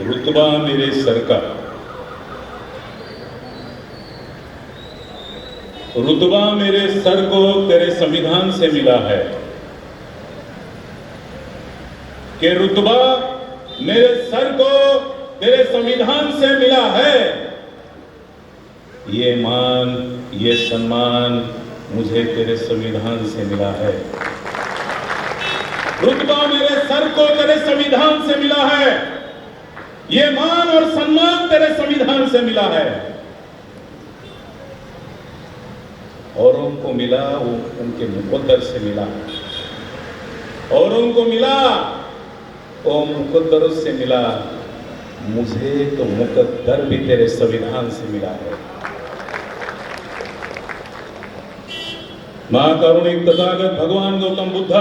रुतबा मेरे सर का। रुतबा मेरे सर को तेरे संविधान से मिला है कि रुतबा मेरे सर को तेरे संविधान से मिला है। ये मान, ये सम्मान मुझे तेरे संविधान से मिला है। रुतबा मेरे सर को तेरे संविधान से मिला है। ये मान और सम्मान तेरे संविधान से मिला है। और उनको मिला, वो उनके मुकद्दर से मिला। और उनको मिला, वो मुकद्दर से मिला। मुझे तो मुकद्दर भी तेरे संविधान से मिला है। माँ महाकरुणिक तथागत भगवान गौतम बुद्ध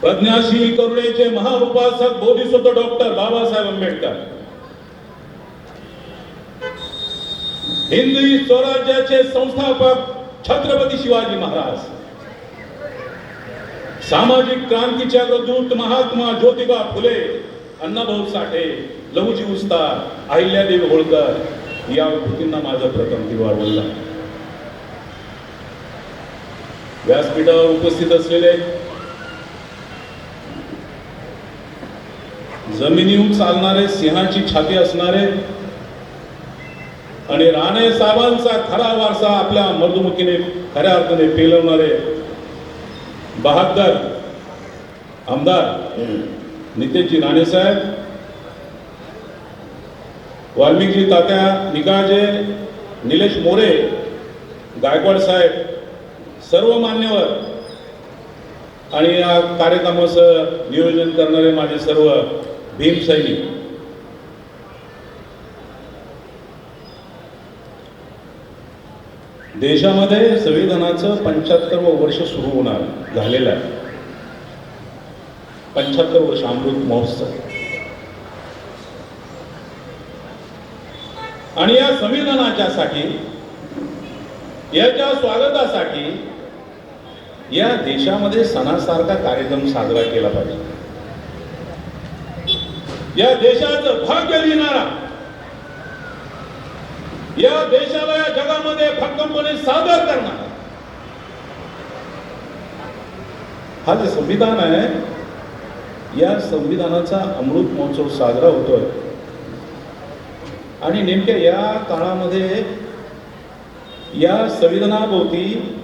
प्रज्ञाशील करुणेचे महाउपासक बोधिसत्व डॉक्टर बाबासाहेब आंबेडकर. हिंदवी स्वराज्याचे संस्थापक छत्रपती शिवाजी महाराज. सामाजिक क्रांतीच्या अग्रदूत महात्मा ज्योतिबा फुले अण्णाभाऊ साठे लहुजी उस्ताद अहिल्यादेवी होळकर या कृतींना माझा प्रथम दिवाळ बोलला व्यासपीठावर उपस्थित असलेले जमिनीहून चालणारे सिंहाची छाती असणारे आणि राणे साहेबांचा खरा वारसा आपल्या मर्दुमुखीने खऱ्या अर्थाने पेलवणारे बहादर आमदार नितेशजी राणेसाहेब वाल्मिकजी तात्या निकाजे निलेश मोरे गायकवाड साहेब सर्व मान्यवर आणि या कार्यक्रमाचं नियोजन करणारे माझे सर्व भीम सैनिक। देशामध्ये संविधानाचं पंच्याहत्तरवं वर्ष सुरू होणार झालेलं आहे. पंच्याहत्तर वर्ष अमृत महोत्सव. आणि या संविधानाच्यासाठी याच्या स्वागतासाठी या देशामध्ये सणासारखा कार्यक्रम साजरा केला पाहिजे. या देशाचं भाग्य लिहिणारा. या देशाला या जगामध्ये भक्कमपणे सादर करणारा. हा जे संविधान आहे या संविधानाचा अमृत महोत्सव साजरा होतोय. आणि नेमक्या या काळामध्ये या संविधानाभोवती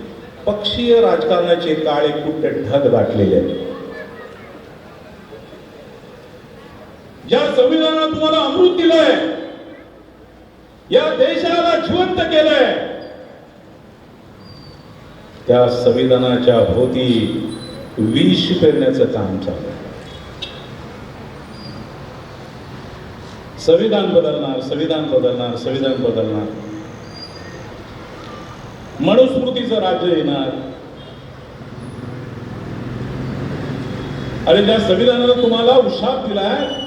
पक्षीय राजकारणाचे काळे कुठे ढग दाटलेले आहेत? ज्या संविधानात तुम्हाला अमृत दिलंय. या देशाला जिवंत केलंय. त्या संविधानाच्या भोवती विष पेरण्याचं काम चालू संविधान बदलणार संविधान बदलणार संविधान बदलणार. मनुस्मृतीचं राज्य येणार. अरे त्या संविधानाला तुम्हाला उशाप दिलाय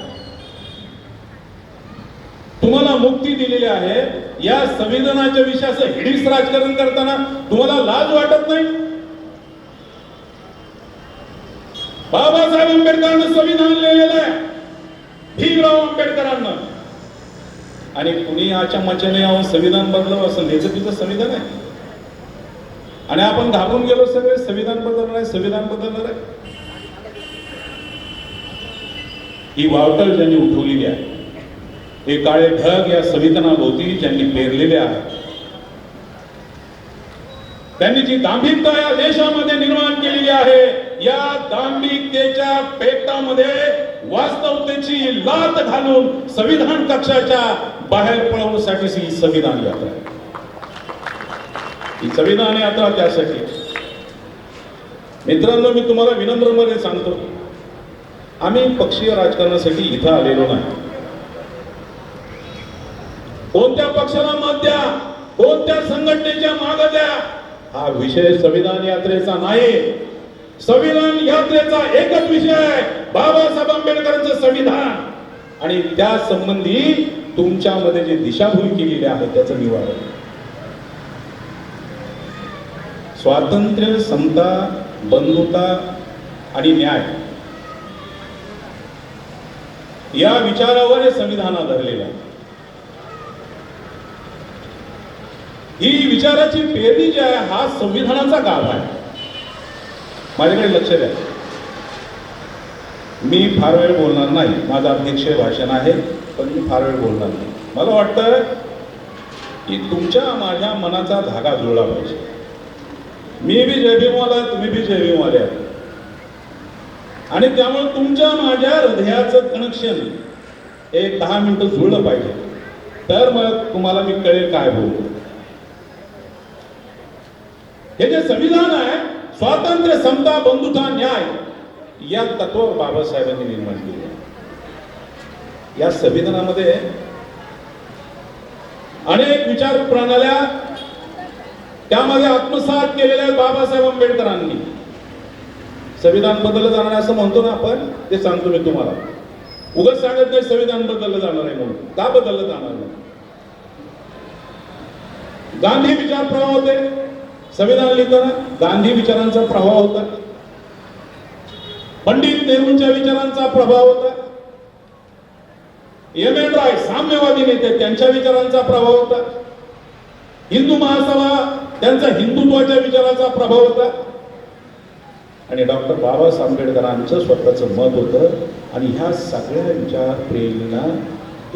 तुम्हाला मुक्ती दिलेली आहे. या संविधानाच्या विषयाचं हिडीस राजकारण करताना तुम्हाला लाज वाटत नाही? बाबासाहेब आंबेडकरांना संविधान लिहिलेलं आहे. भीमराव आंबेडकरांना. आणि कुणी याच्या मचाने यावं संविधान बदलव असं नेचं तिचं संविधान आहे? आणि आपण घाबरून गेलो सगळे संविधान बदलणार आहे संविधान बदलणार आहे? ही वावटळ त्यांनी उठवलेली आहे. हे काळे ढग या संविधानाभोवती ज्यांनी पेरलेले आहे त्यांनी जी दांभिकता या देशामध्ये निर्माण केलेली आहे या दांभिकतेच्या पेटामध्ये वास्तवतेची लात घालून संविधान कक्षाच्या बाहेर पळवण्यासाठी ही संविधान यात्रा आहे. ही संविधान यात्रा त्यासाठी. मित्रांनो मी तुम्हाला विनम्रमध्ये सांगतो. आम्ही पक्षीय राजकारणासाठी इथं आलेलो नाही. कोणत्या पक्षाला मत द्या? कोणत्या संघटनेच्या माग द्या? हा विषय संविधान यात्रेचा नाही. संविधान यात्रेचा एकच विषय आहे. बाबासाहेब आंबेडकरांचं संविधान. आणि त्या संबंधी तुमच्यामध्ये जे दिशाभूल केलेली आहे त्याचं निवारण स्वातंत्र्य समता बंधुता आणि न्याय. या विचारावर हे संविधान आधारलेलं आहे. ही विचाराची पेरणी जी आहे हा संविधानाचा गाभा आहे. माझ्याकडे लक्ष द्या. मी फार वेळ बोलणार नाही. माझं अध्यक्ष भाषण आहे पण मी फार वेळ बोलणार नाही. मला वाटतं की तुमच्या माझ्या मनाचा धागा जुळला पाहिजे. मी बी जयभीमवाला तुम्ही बी जयभीमवाले आहात. आणि त्यामुळे तुमच्या माझ्या हृदयाचं कनेक्शन एक दहा मिनटं जुळलं पाहिजे. तर मग तुम्हाला मी कळेल काय बोलतो. हे जे संविधान आहे स्वातंत्र्य समता बंधुता न्याय या तत्वावर बाबासाहेबांनी निर्माण केले आहे. या संविधानामध्ये अनेक विचार प्रणाल्या त्यामध्ये आत्मसात केलेल्या आहेत बाबासाहेब आंबेडकरांनी. संविधान बदललं जाणार आहे असं म्हणतो ना आपण ते सांगतो मी तुम्हाला. उगाच सांगत नाही संविधान बदललं जाणार आहे म्हणून. का बदललं जाणार नाही? गांधी विचार प्रवाह होते. संविधान लिहिताना गांधी विचारांचा प्रभाव होता. पंडित नेहरूंच्या विचारांचा प्रभाव होता. एम एन राय साम्यवादी नेते त्यांच्या विचारांचा प्रभाव होता. हिंदू महासभा त्यांचा हिंदुत्वाच्या विचाराचा प्रभाव होता. आणि डॉक्टर बाबासाहेब आंबेडकरांचं स्वतःचं मत होतं आणि ह्या सगळ्या विचार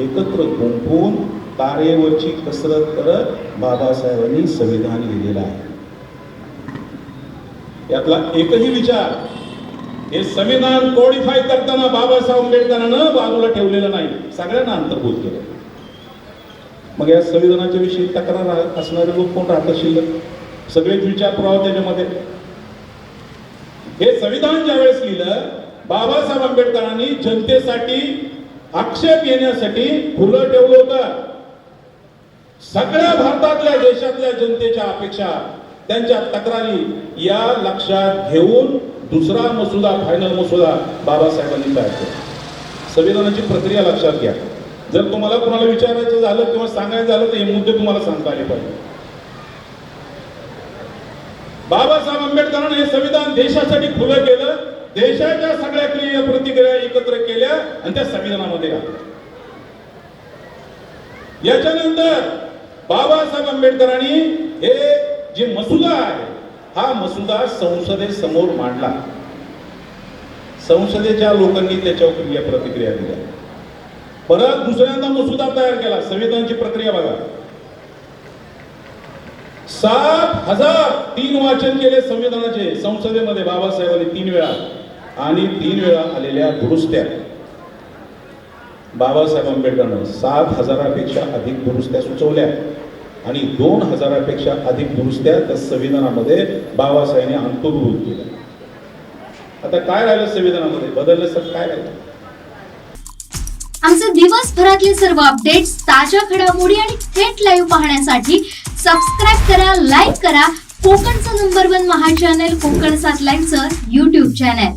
एकत्र गुंपून तारेवरची कसरत करत बाबासाहेबांनी संविधान लिहिलेलं आहे. यातला एकही विचार हे संविधान कोडिफाय करताना बाबासाहेब आंबेडकरांनं बाजूला ठेवलेलं नाही. सगळ्यांना अंतर्भूत केलं. मग या संविधानाच्या विषयी तक्रार असणारे लोक कोण राहतात शिल्लक? सगळेच विचार पुरावा त्याच्यामध्ये. हे संविधान ज्यावेळेस लिहिलं बाबासाहेब आंबेडकरांनी जनतेसाठी आक्षेप येण्यासाठी खुलं ठेवलं होतं. सगळ्या भारतातल्या देशातल्या जनतेच्या अपेक्षा त्यांच्या तक्रारी या लक्षात घेऊन दुसरा मसुदा फायनल मसुदा बाबासाहेबांनी तयार केला. संविधानाची प्रक्रिया लक्षात घ्या. जर तुम्हाला कोणाला विचारायचं झालं किंवा सांगायचं झालं तर हे मुद्दे तुम्हाला सांगता आले पाहिजे. बाबासाहेब आंबेडकरांनी हे संविधान देशासाठी खुलं केलं देशाच्या सगळ्या क्रिया प्रतिक्रिया एकत्र केल्या आणि त्या संविधानामध्ये घातल्या याच्यानंतर बाबासाहेब आंबेडकरांनी हे जे मसुदा आहे हा मसुदा संसदेसमोर मांडला. संसदेच्या लोकांनी त्याच्यावर प्रतिक्रिया दिल्या. परत दुसऱ्यांदा मसुदा तयार केला संविधानाची प्रक्रिया बघा. सात हजार तीन वाचन केले संविधानाचे संसदेमध्ये बाबासाहेबांनी तीन वेळा आणि तीन वेळा आलेल्या दुरुस्त्या. बाबासाहेब आंबेडकरनं सात हजारापेक्षा अधिक दुरुस्त्या सुचवल्या. आणि दोन हजारापेक्षा अधिक दुरुस्त्या त्या संविधानामध्ये बाबासाहेबांनी अंतर्भूत केल्या. आता काय राहिलं संविधानामध्ये? बदललं सर काय राहिलं? आमचे दिवसभरातले सर्व अपडेट्स ताज्या घडामोडी आणि थेट लाईव्ह पाहण्यासाठी सबस्क्राईब करा लाईक करा. कोकणचं नंबर वन महा चॅनल कोकण सात लाईनचं युट्यूब चॅनल